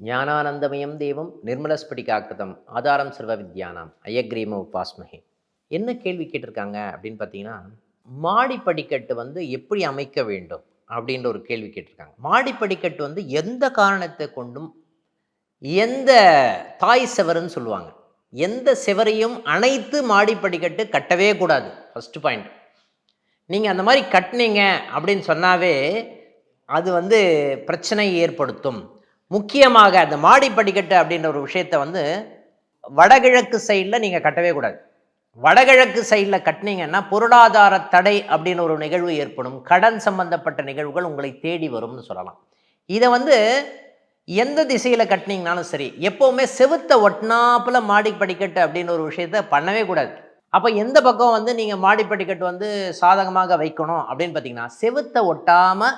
ஞானானந்தமயம் தேவம் நிர்மலஸ்படிகாக்கிருதம் ஆதாரம் சர்வ வித்யானாம் அயக்ரீம உபாஸ்மகே. என்ன கேள்வி கேட்டிருக்காங்க அப்படின்னு பார்த்தீங்கன்னா மாடி படிக்கட்டு வந்து எப்படி அமைக்க வேண்டும் அப்படின்ற ஒரு கேள்வி கேட்டிருக்காங்க. மாடி படிக்கட்டு வந்து எந்த காரணத்தை கொண்டும் எந்த தாய் செவருன்னு சொல்லுவாங்க. எந்த செவரையும் அனைத்து மாடி படிக்கட்டு கட்டவே கூடாது. ஃபஸ்ட்டு பாயிண்ட் நீங்கள் அந்த மாதிரி கட்டினீங்க அப்படின்னு சொன்னாவே அது வந்து பிரச்சனை ஏற்படுத்தும். முக்கியமாக அந்த மாடி படிக்கட்டு அப்படின்ற ஒரு விஷயத்தை வந்து வடகிழக்கு சைடில் நீங்கள் கட்டவே கூடாது. வடகிழக்கு சைடில் கட்டினீங்கன்னா பொருளாதார தடை அப்படின்னு ஒரு நிகழ்வு ஏற்படும். கடன் சம்பந்தப்பட்ட நிகழ்வுகள் உங்களை தேடி வரும்னு சொல்லலாம். இதை வந்து எந்த திசையில் கட்டினீங்கனாலும் சரி எப்போவுமே செவுத்த ஒட்டினாப்பில் மாடி படிக்கட்டு அப்படின்னு ஒரு விஷயத்த பண்ணவே கூடாது. அப்போ எந்த பக்கம் வந்து நீங்கள் மாடிப்படிக்கட்டு வந்து சாதகமாக வைக்கணும் அப்படின்னு பார்த்தீங்கன்னா செவுத்தை ஒட்டாமல்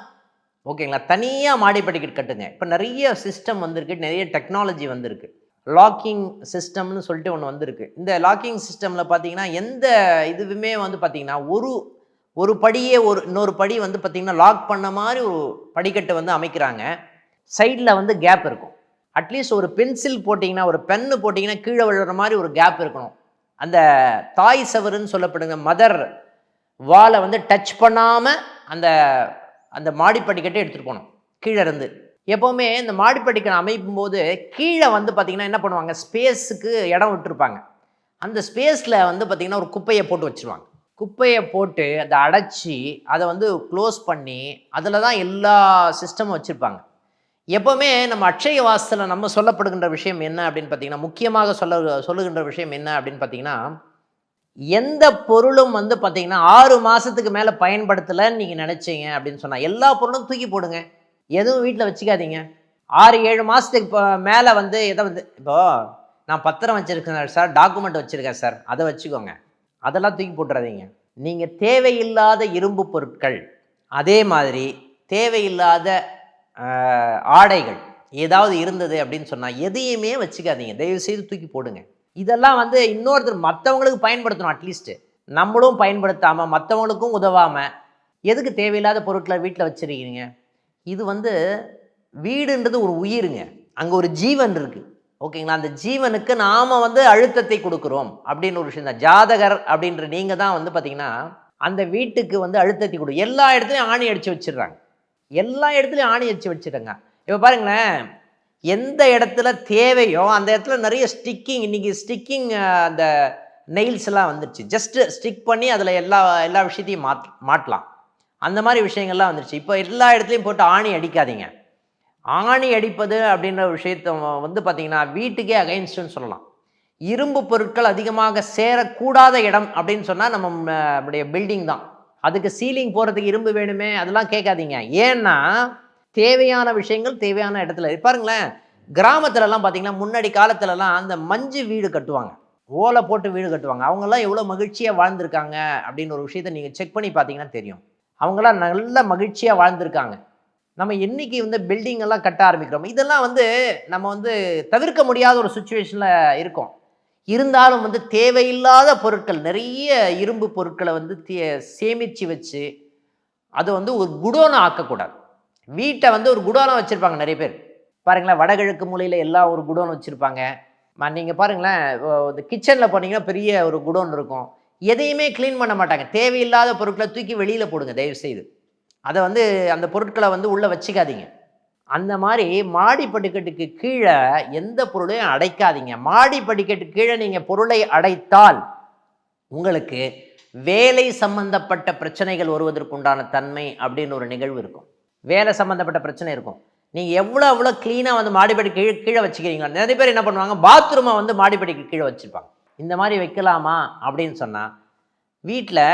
ஓகேங்களா? தனியாக மாடிப்படிக்கட்டு கட்டுங்க. இப்போ நிறைய சிஸ்டம் வந்திருக்கு. நிறைய டெக்னாலஜி வந்திருக்கு. லாக்கிங் சிஸ்டம்னு சொல்லிட்டு ஒன்று வந்திருக்கு. இந்த லாக்கிங் சிஸ்டமில் பார்த்தீங்கன்னா எந்த இதுவுமே வந்து பார்த்தீங்கன்னா ஒரு ஒரு படியே ஒரு இன்னொரு படி வந்து பார்த்திங்கன்னா லாக் பண்ண மாதிரி ஒரு படிக்கட்டு வந்து அமைக்கிறாங்க. சைடில் வந்து கேப் இருக்கும். அட்லீஸ்ட் ஒரு பென்சில் போட்டிங்கன்னா ஒரு பென்னு போட்டிங்கன்னா கீழே விழுற மாதிரி ஒரு கேப் இருக்கணும். அந்த தாய் சவருன்னு சொல்லப்படுங்க மதர் வாலை வந்து டச் பண்ணாமல் அந்த அந்த மாடிப்படிக்கட்டை எடுத்துகிட்டு போகணும் கீழே இருந்து. எப்போவுமே இந்த மாடிப்படிக்கட்டை அமைக்கும் போது கீழே வந்து பார்த்திங்கன்னா என்ன பண்ணுவாங்க? ஸ்பேஸுக்கு இடம் விட்டுருப்பாங்க. அந்த ஸ்பேஸில் வந்து பார்த்திங்கன்னா ஒரு குப்பையை போட்டு வச்சுருவாங்க. குப்பையை போட்டு அதை அடைச்சி அதை வந்து க்ளோஸ் பண்ணி அதில் தான் எல்லா சிஸ்டமும் வச்சுருப்பாங்க. எப்போவுமே நம்ம அட்சய வாசத்தில் நம்ம சொல்லப்படுகின்ற விஷயம் என்ன அப்படின்னு பார்த்தீங்கன்னா முக்கியமாக சொல்ல சொல்லுகின்ற விஷயம் என்ன அப்படின்னு பார்த்தீங்கன்னா எந்த பொருளும் வந்து பார்த்தீங்கன்னா ஆறு மாதத்துக்கு மேலே பயன்படுத்தலைன்னு நீங்கள் நினச்சிங்க அப்படின்னு சொன்னால் எல்லா பொருளும் தூக்கி போடுங்க. எதுவும் வீட்டில் வச்சுக்காதீங்க. ஆறு ஏழு மாதத்துக்கு இப்போ மேலே வந்து எதை வந்து இப்போது நான் பத்திரம் வச்சுருக்கேன் சார் டாக்குமெண்ட் வச்சுருக்கேன் சார் அதை வச்சுக்கோங்க. அதெல்லாம் தூக்கி போட்டுறாதீங்க. நீங்கள் தேவையில்லாத இரும்பு பொருட்கள் அதே மாதிரி தேவையில்லாத ஆடைகள் ஏதாவது இருந்தது அப்படின்னு சொன்னால் எதையுமே வச்சுக்காதீங்க. தயவு செய்து தூக்கி போடுங்க. இதெல்லாம் வந்து இன்னொருத்தர் மற்றவங்களுக்கு பயன்படுத்தணும் அட்லீஸ்ட்டு நம்மளும் பயன்படுத்தாமல் மற்றவங்களுக்கும் உதவாமல் எதுக்கு தேவையில்லாத பொருட்களை வீட்டில் வச்சுருக்கீங்க? இது வந்து வீடுன்றது ஒரு உயிருங்க. அங்கே ஒரு ஜீவன் இருக்குது ஓகேங்களா? அந்த ஜீவனுக்கு நாம் வந்து அழுத்தத்தை கொடுக்குறோம் அப்படின்னு ஒரு விஷயம் தான். ஜாதகர் அப்படின்ற நீங்கள் தான் வந்து பார்த்திங்கன்னா அந்த வீட்டுக்கு வந்து அழுத்தத்தை கொடு. எல்லா இடத்துலையும் ஆணி அடித்து வச்சிடுறாங்க. எல்லா இடத்துலையும் ஆணி அடித்து வச்சிடுறாங்க இப்போ பாருங்களேன் எந்த இடத்துல தேவையோ அந்த இடத்துல நிறைய ஸ்டிக்கிங் இன்னைக்கு ஸ்டிக்கிங் அந்த நெயில்ஸ் எல்லாம் வந்துருச்சு. ஜஸ்ட்டு ஸ்டிக் பண்ணி அதில் எல்லா எல்லா விஷயத்தையும் மாட் மாட்டலாம். அந்த மாதிரி விஷயங்கள்லாம் வந்துருச்சு. இப்போ எல்லா இடத்துலையும் போட்டு ஆணி அடிக்காதீங்க. ஆணி அடிப்பது அப்படின்ற விஷயத்த வந்து பார்த்திங்கன்னா வீட்டுக்கே அகைன்ஸ்டுன்னு சொல்லலாம். இரும்பு பொருட்கள் அதிகமாக சேரக்கூடாத இடம் அப்படின்னு சொன்னால் நம்ம நம்முடைய பில்டிங் தான். அதுக்கு சீலிங் போகிறதுக்கு இரும்பு வேணுமே அதெல்லாம் கேட்காதீங்க. ஏன்னா தேவையான விஷயங்கள் தேவையான இடத்துல. பாருங்களேன் கிராமத்துலலாம் பார்த்தீங்கன்னா முன்னாடி காலத்துலலாம் அந்த மஞ்சு வீடு கட்டுவாங்க. ஓலை போட்டு வீடு கட்டுவாங்க. அவங்கெல்லாம் எவ்வளோ மகிழ்ச்சியாக வாழ்ந்திருக்காங்க அப்படின்னு ஒரு விஷயத்தை நீங்கள் செக் பண்ணி பார்த்தீங்கன்னா தெரியும். அவங்களாம் நல்ல மகிழ்ச்சியாக வாழ்ந்திருக்காங்க. நம்ம என்னைக்கு வந்து பில்டிங்கெல்லாம் கட்ட ஆரம்பிக்கிறோம் இதெல்லாம் வந்து நம்ம வந்து தவிர்க்க முடியாத ஒரு சுச்சுவேஷனில் இருக்கோம். இருந்தாலும் வந்து தேவையில்லாத பொருட்கள் நிறைய இரும்பு பொருட்களை வந்து தே- சேமிச்சு வச்சு அதை வந்து ஒரு குடோனை ஆக்கக்கூடாது. வீட்டை வந்து ஒரு குடோனை வச்சுருப்பாங்க நிறைய பேர். பாருங்களேன் வடகிழக்கு மூலையில் எல்லாம் ஒரு குடோன் வச்சுருப்பாங்க. நீங்கள் பாருங்களேன் இந்த கிச்சனில் போனீங்கன்னா பெரிய ஒரு குடோன் இருக்கும். எதையுமே க்ளீன் பண்ண மாட்டாங்க. தேவையில்லாத பொருட்களை தூக்கி வெளியில் போடுங்க தயவுசெய்து. அதை வந்து அந்த பொருட்களை வந்து உள்ளே வச்சுக்காதீங்க. அந்த மாதிரி மாடி படிக்கட்டுக்கு கீழே எந்த பொருளையும் அடைக்காதீங்க. மாடி படிக்கட்டு கீழே நீங்கள் பொருளை அடைத்தால் உங்களுக்கு வேலை சம்பந்தப்பட்ட பிரச்சனைகள் வருவதற்குண்டான தன்மை அப்படின்னு ஒரு நிகழ்வு இருக்கும். வேலை சம்பந்தப்பட்ட பிரச்சனை இருக்கும். நீங்கள் எவ்வளோ எவ்வளோ க்ளீனாக வந்து மாடிப்படி கீழே கீழே வச்சுக்கிறீங்க. நிறைய பேர் என்ன பண்ணுவாங்க? பாத்ரூமை வந்து மாடிப்படிக்கு கீழே வச்சுருப்பாங்க. இந்த மாதிரி வைக்கலாமா அப்படின்னு சொன்னால் வீட்டில்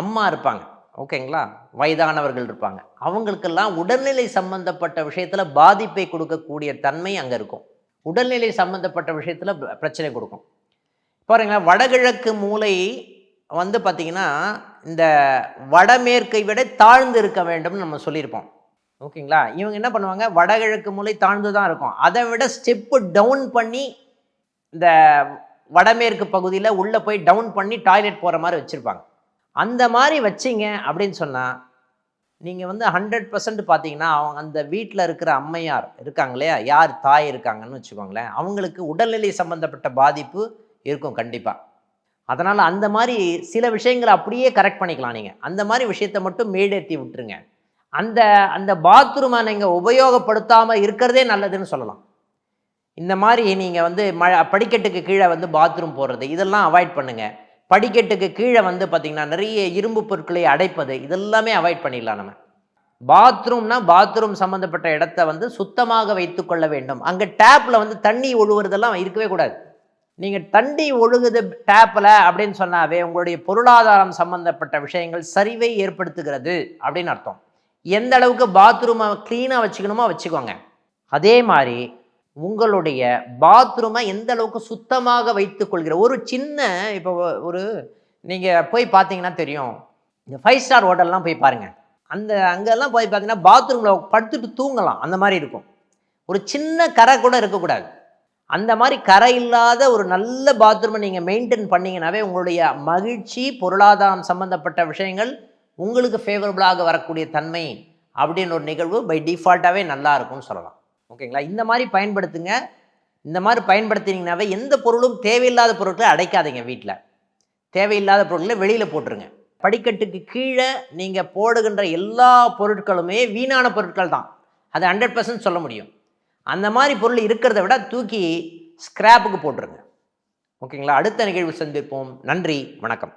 அம்மா இருப்பாங்க. ஓகேங்களா? வயதானவர்கள் இருப்பாங்க. அவங்களுக்கெல்லாம் உடல்நிலை சம்பந்தப்பட்ட விஷயத்தில் பாதிப்பை கொடுக்கக்கூடிய தன்மை அங்கே இருக்கும். உடல்நிலை சம்பந்தப்பட்ட விஷயத்தில் பிரச்சனை கொடுக்கும். பாருங்களேன் வடகிழக்கு மூலை வந்து பார்த்திங்கன்னா இந்த வடமேற்கை விட தாழ்ந்து இருக்க வேண்டும்னு நம்ம சொல்லியிருப்போம். ஓகேங்களா? இவங்க என்ன பண்ணுவாங்க? வடகிழக்கு மூலை தாழ்ந்து தான் இருக்கும். அதை விட ஸ்டெப்பு டவுன் பண்ணி இந்த வடமேற்கு பகுதியில் உள்ளே போய் டவுன் பண்ணி டாய்லெட் போகிற மாதிரி வச்சுருப்பாங்க. அந்த மாதிரி வச்சிங்க அப்படின்னு சொன்னால் நீங்கள் வந்து ஹண்ட்ரட் பர்சன்ட் பார்த்தீங்கன்னா அவங்க அந்த வீட்டில் இருக்கிற அம்மையார் இருக்காங்க இல்லையா? யார் தாய் இருக்காங்கன்னு வச்சுக்கோங்களேன். அவங்களுக்கு உடல்நிலை சம்மந்தப்பட்ட பாதிப்பு இருக்கும் கண்டிப்பாக அதனால் அந்த மாதிரி சில விஷயங்களை அப்படியே கரெக்ட் பண்ணிக்கலாம் நீங்கள் அந்த மாதிரி விஷயத்தை மட்டும் மேடேற்றி விட்டுருங்க. அந்த அந்த பாத்ரூமை நீங்கள் உபயோகப்படுத்தாமல் இருக்கிறதே நல்லதுன்னு சொல்லலாம். இந்த மாதிரி நீங்கள் வந்து மழை படிக்கட்டுக்கு கீழே வந்து பாத்ரூம் போடுறது இதெல்லாம் அவாய்ட் பண்ணுங்கள் படிக்கட்டுக்கு கீழே வந்து பார்த்திங்கன்னா நிறைய இரும்பு பொருட்களை அடைப்பது இதெல்லாமே அவாய்ட் பண்ணிடலாம் நம்ம. பாத்ரூம்னா பாத்ரூம் சம்மந்தப்பட்ட இடத்த வந்து சுத்தமாக வைத்துக்கொள்ள வேண்டும். அங்கே டேப்பில் வந்து தண்ணி ஒழுகுறதெல்லாம் இருக்கவே கூடாது. நீங்கள் தண்ணி ஒழுகுது டேப்பில் அப்படின்னு சொன்னாவே உங்களுடைய பொருளாதாரம் சம்மந்தப்பட்ட விஷயங்கள் சரிவை ஏற்படுத்துகிறது அப்படின்னு அர்த்தம். எந்த அளவுக்கு பாத்ரூமை க்ளீனாக வச்சுக்கணுமோ வச்சுக்கோங்க. அதே மாதிரி உங்களுடைய பாத்ரூமை எந்த அளவுக்கு சுத்தமாக வைத்துக்கொள்கிற ஒரு சின்ன இப்போ ஒரு நீங்கள் போய் பார்த்தீங்கன்னா தெரியும். இந்த ஃபைவ் ஸ்டார் ஹோட்டல்லாம் போய் பாருங்கள் அந்த அங்கெல்லாம் போய் பார்த்தீங்கன்னா பாத்ரூமில் படுத்துட்டு தூங்கலாம். அந்த மாதிரி இருக்கும். ஒரு சின்ன கரை கூட இருக்கக்கூடாது. அந்த மாதிரி கரை இல்லாத ஒரு நல்ல பாத்ரூமை நீங்கள் மெயின்டைன் பண்ணிங்கனாவே உங்களுடைய மகிழ்ச்சி பொருளாதாரம் சம்மந்தப்பட்ட விஷயங்கள் உங்களுக்கு ஃபேவரபுளாக வரக்கூடிய தன்மை அப்படின்னு ஒரு நிகழ்வு பை டிஃபால்ட்டாகவே நல்லா இருக்கும்னு சொல்லலாம். ஓகேங்களா? இந்த மாதிரி பயன்படுத்துங்க. இந்த மாதிரி பயன்படுத்தினீங்கனாவே எந்த பொருளும் தேவையில்லாத பொருட்களை அடைக்காதீங்க வீட்டில் தேவையில்லாத பொருட்களை வெளியில் போட்டுருங்க. படிக்கட்டுக்கு கீழே நீங்கள் போடுகின்ற எல்லா பொருட்களுமே வீணான பொருட்கள் தான். அது ஹண்ட்ரட் பர்சன்ட் சொல்ல முடியும். அந்த மாதிரி பொருள் இருக்கிறத விட தூக்கி ஸ்கிராப்புக்கு போட்டுருங்க. ஓகேங்களா? அடுத்த நிகழ்வு சந்திப்போம். நன்றி. வணக்கம்.